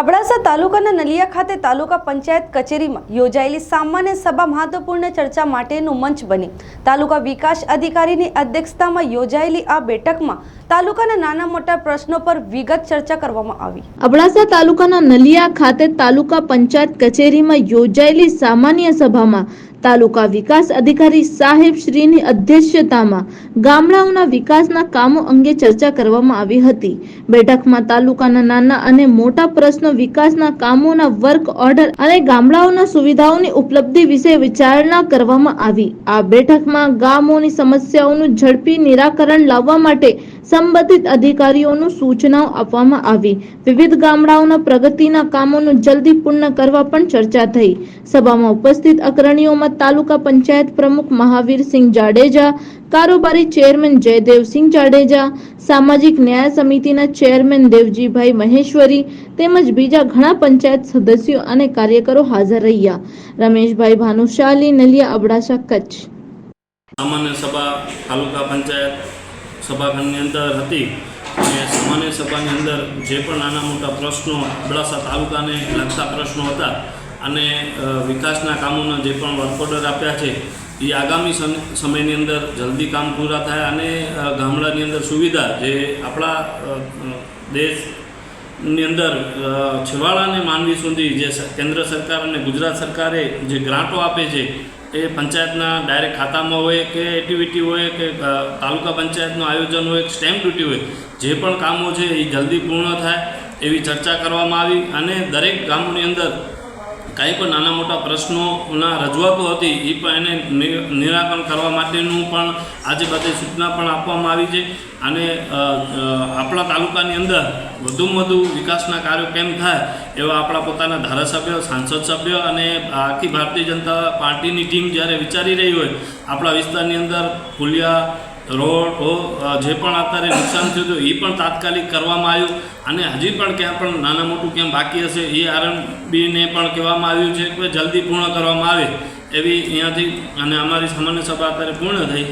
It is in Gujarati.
અબડાસા તાલુકાના નલિયા ખાતે તાલુકા પંચાયત કચેરીમાં યોજાયેલી સામાન્ય સભા મહત્વપૂર્ણ ચર્ચા માટેનું મંચ બની. તાલુકા વિકાસ અધિકારીની અધ્યક્ષતામાં યોજાયેલી આ બેઠકમાં તાલુકાના નાના મોટા પ્રશ્નો પર વિગત ચર્ચા કરવામાં આવી. અબડાસા તાલુકાના નલિયા ખાતે તાલુકા પંચાયત કચેરીમાં યોજાયેલી સામાન્ય સભામાં તાલુકા વિકાસ અધિકારી સાહેબ શ્રીની અધ્યક્ષતામાં ગામડાઓના વિકાસના કામો અંગે ચર્ચા કરવામાં આવી હતી. બેઠકમાં તાલુકાના નાના અને મોટા પ્રશ્નો વિકાસના કામોના વર્ક ઓર્ડર અને ગામડાઓના સુવિધાઓની ઉપલબ્ધિ વિશે વિચારણા કરવામાં આવી. આ બેઠકમાં ગામોની સમસ્યાઓનું ઝડપી નિરાકરણ લાવવા માટે સંબંધિત અધિકારીઓનું સૂચનાઓ આપવામાં આવી. વિવિધ ગામડાઓના પ્રગતિના કામોનું જલ્દી પૂર્ણ કરવા પણ ચર્ચા થઈ. સભામાં ઉપસ્થિત અગ્રણીઓમાં તાલુકા પંચાયત પ્રમુખ મહાવીરસિંહ જાડેજા, કારોબારી ચેરમેન જયદેવસિંહ જાડેજા, સામાજિક ન્યાય સમિતિના ચેરમેન દેવજીભાઈ મહેશ્વરી તેમજ બીજા ઘણા પંચાયત સદસ્યો અને કાર્યકરો હાજર રહ્યા. રમેશભાઈ ભાનુશાલી, નલિયા અબડાસા, કચ્છ. સામાન્ય સભા તાલુકા પંચાયત સભાખંડની અંદર હતી અને સામાન્ય સભાની અંદર જે પણ નાના મોટા પ્રશ્નો અબડાસા તાલુકાને લગતા પ્રશ્નો હતા અને વિકાસના કામોના જે પણ વર્ક ઓર્ડર આપ્યા છે એ આગામી સમ- સમયની અંદર જલ્દી કામ પૂરા થાય અને ગામડાની અંદર સુવિધા જે આપણા અ, દેશની અંદર છેવાડાને માનવી સુધી જે કેન્દ્ર સરકાર અને ગુજરાત સરકારે જે ગ્રાન્ટો આપે છે, એ પંચાયતના ડાયરેક્ટ ખાતામાં હોય કે એક્ટિવિટી હોય કે તાલુકા પંચાયતનું આયોજન હોય, સ્ટેમ્પ ડ્યુટી હોય, જે પણ કામો છે એ જલ્દી પૂર્ણ થાય એવી ચર્ચા કરવામાં આવી અને દરેક ગામોની અંદર કાંઈ પણ નાના મોટા પ્રશ્નોના રજૂઆતો હતી એ પણ એને નિ- નિરાકરણ કરવા માટેનું પણ આજે બધી સૂચના પણ આપવામાં આવી છે અને આપણા તાલુકાની અંદર વધુમાં વધુ વિકાસના કાર્યો કેમ થાય એવા આપણા પોતાના ધારાસભ્ય, સાંસદ સભ્ય અને આખી ભારતીય જનતા પાર્ટીની ટીમ જ્યારે વિચારી રહી હોય, આપણા વિસ્તારની અંદર પુલિયા, રોડ જે પણ અત્યારે નુકસાન થયું હતું એ પણ તાત્કાલિક કરવામાં આવ્યું અને હજી પણ ક્યાં પણ નાના મોટું કેમ બાકી હશે એ આરએમબીને પણ કહેવામાં આવ્યું છે કે જલ્દી પૂર્ણ કરવામાં આવે એવી અહીંયાથી અને અમારી સામાન્ય સભા અત્યારે પૂર્ણ થઈ.